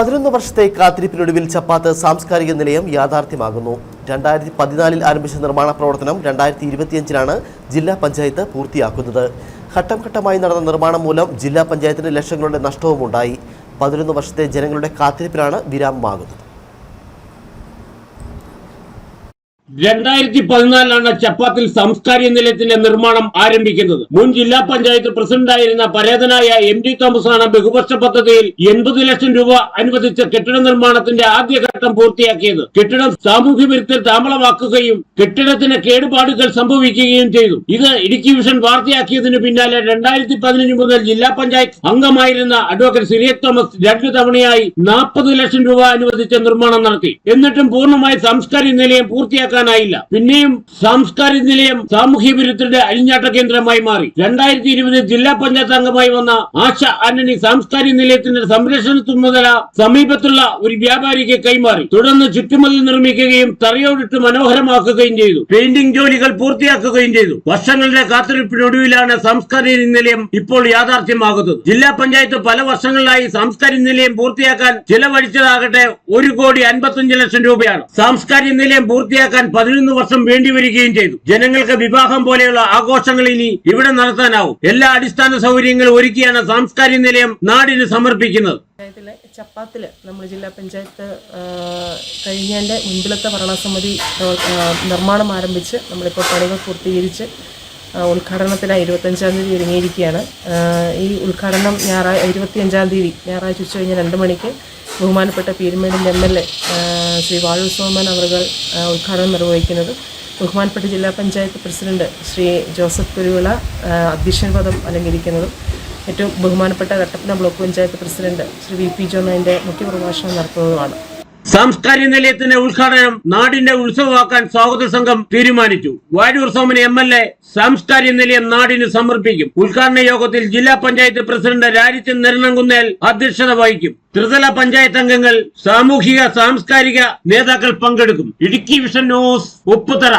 പതിനൊന്ന് വർഷത്തെ കാത്തിരിപ്പിനൊടുവിൽ ചപ്പാത്ത് സാംസ്കാരിക നിലയം യാഥാർത്ഥ്യമാകുന്നു. രണ്ടായിരത്തി പതിനാലിൽ ആരംഭിച്ച നിർമ്മാണ പ്രവർത്തനം രണ്ടായിരത്തി ഇരുപത്തിയഞ്ചിലാണ് ജില്ലാ പഞ്ചായത്ത് പൂർത്തിയാക്കുന്നത്. ഘട്ടം ഘട്ടമായി നടന്ന നിർമ്മാണം മൂലം ജില്ലാ പഞ്ചായത്തിന് ലക്ഷങ്ങളുടെ നഷ്ടവുമുണ്ടായി. പതിനൊന്ന് വർഷത്തെ ജനങ്ങളുടെ കാത്തിരിപ്പിനാണ് വിരാമമാകുന്നത്. രണ്ടായിരത്തി പതിനാലിലാണ് ചപ്പാത്തിൽ സാംസ്കാരിക നിലയത്തിന്റെ നിർമ്മാണം ആരംഭിക്കുന്നത്. മുൻ ജില്ലാ പഞ്ചായത്ത് പ്രസിഡന്റായിരുന്ന പരേതനായ എം ടി ആണ് ബഹുവർഷ പദ്ധതിയിൽ എൺപത് ലക്ഷം രൂപ അനുവദിച്ച കെട്ടിട നിർമ്മാണത്തിന്റെ ആദ്യഘട്ടം പൂർത്തിയാക്കിയത്. കെട്ടിടം സാമൂഹ്യ വിരുദ്ധ താമളമാക്കുകയും കെട്ടിടത്തിന് കേടുപാടുകൾ സംഭവിക്കുകയും ചെയ്തു. ഇത് ഇടുക്കി വിഷൻ വാർത്തയാക്കിയതിനു പിന്നാലെ രണ്ടായിരത്തി പതിനഞ്ച് മുതൽ ജില്ലാ പഞ്ചായത്ത് അംഗമായിരുന്ന അഡ്വക്കേറ്റ് സിറിയക് തോമസ് രണ്ടു തവണയായി നാൽപ്പത് ലക്ഷം രൂപ അനുവദിച്ച നിർമ്മാണം നടത്തി. എന്നിട്ടും പൂർണമായി സാംസ്കാരിക നിലയം പൂർത്തിയാക്കാനായില്ല പിന്നെയും സാംസ്കാരിക നിലയം സാമൂഹ്യ വിരുദ്ധരുടെ അഴിഞ്ഞാട്ട കേന്ദ്രമായി മാറി. രണ്ടായിരത്തി ഇരുപത് ജില്ലാ പഞ്ചായത്ത് അംഗമായി വന്ന ആശ ആന്റണി സാംസ്കാരിക നിലയത്തിന്റെ സംരക്ഷണ ചുമതല സമീപത്തുള്ള ഒരു വ്യാപാരിക്ക് കൈമാറി. തുടർന്ന് ചുറ്റുമതിൽ നിർമ്മിക്കുകയും തറയോടിട്ട് മനോഹരമാക്കുകയും ചെയ്തു. പെയിന്റിംഗ് ജോലികൾ പൂർത്തിയാക്കുകയും ചെയ്തു. വർഷങ്ങളുടെ കാത്തിരിപ്പിനൊടുവിലാണ് സാംസ്കാരിക നിലയം ഇപ്പോൾ യാഥാർത്ഥ്യമാകുന്നത്. ജില്ലാ പഞ്ചായത്ത് പല വർഷങ്ങളിലായി സാംസ്കാരിക നിലയം പൂർത്തിയാക്കാൻ ചിലവഴിച്ചതാകട്ടെ ഒരു കോടി അൻപത്തഞ്ച് ലക്ഷം രൂപയാണ്. സാംസ്കാരിക നിലയം പൂർത്തിയാക്കാൻ പതിനൊന്ന് വർഷം വേണ്ടി വരികയും ചെയ്തു. ജനങ്ങൾക്ക് വിവാഹം പോലെയുള്ള ആഘോഷങ്ങൾ ഇനി ഇവിടെ നടത്താനാവും. എല്ലാ അടിസ്ഥാന സൗകര്യങ്ങളും ഒരുക്കിയാണ് സാംസ്കാരിക നിലയം നാടിന് സമർപ്പിക്കുന്നത്. പഞ്ചായത്തിലെ ചപ്പാത്തിൽ നമ്മൾ ജില്ലാ പഞ്ചായത്ത് കഴിഞ്ഞതിന്റെ മുൻപിലത്തെ ഭരണസമിതി നിർമ്മാണം ആരംഭിച്ച് നമ്മളിപ്പോൾ പണികൾ പൂർത്തീകരിച്ച് ഉദ്ഘാടനത്തിനായി ഇരുപത്തഞ്ചാം തീയതി ഒരുങ്ങിയിരിക്കുകയാണ്. ഈ ഉദ്ഘാടനം ഞായറാഴ്ച ഇരുപത്തിയഞ്ചാം തീയതി ഞായറാഴ്ച ഉച്ച കഴിഞ്ഞ് രണ്ട് മണിക്ക് ബഹുമാനപ്പെട്ട പീരുമേടിന്റെ M L A Shri Vazhoor Soman അവർകൾ അവർ ഉദ്ഘാടനം നിർവഹിക്കുന്നത്. ബഹുമാനപ്പെട്ട ജില്ലാ പഞ്ചായത്ത് പ്രസിഡന്റ് ശ്രീ ജോസഫ് കുരുവിള അധ്യക്ഷൻ പദം അലങ്കരിക്കുന്നതും ഏറ്റവും ബഹുമാനപ്പെട്ട Kattappana block panchayat president Shri V P John മുഖ്യപ്രഭാഷണം നടത്തുന്നതുമാണ്. സാംസ്കാരിക നിലയത്തിന്റെ ഉദ്ഘാടനം നാടിന്റെ ഉത്സവമാക്കാൻ സ്വാഗത സംഘം തീരുമാനിച്ചു. Vazhoor Soman M L A സാംസ്കാരിക നിലയം നാടിന് സമർപ്പിക്കും. ഉദ്ഘാടന യോഗത്തിൽ ജില്ലാ പഞ്ചായത്ത് പ്രസിഡന്റ് രാജിച്ചൻ നെരണംകുന്നേൽ അധ്യക്ഷത വഹിക്കും. ത്രിതല പഞ്ചായത്ത് അംഗങ്ങൾ സാമൂഹിക സാംസ്കാരിക നേതാക്കൾ പങ്കെടുക്കും. Idukki vision news Upputhara.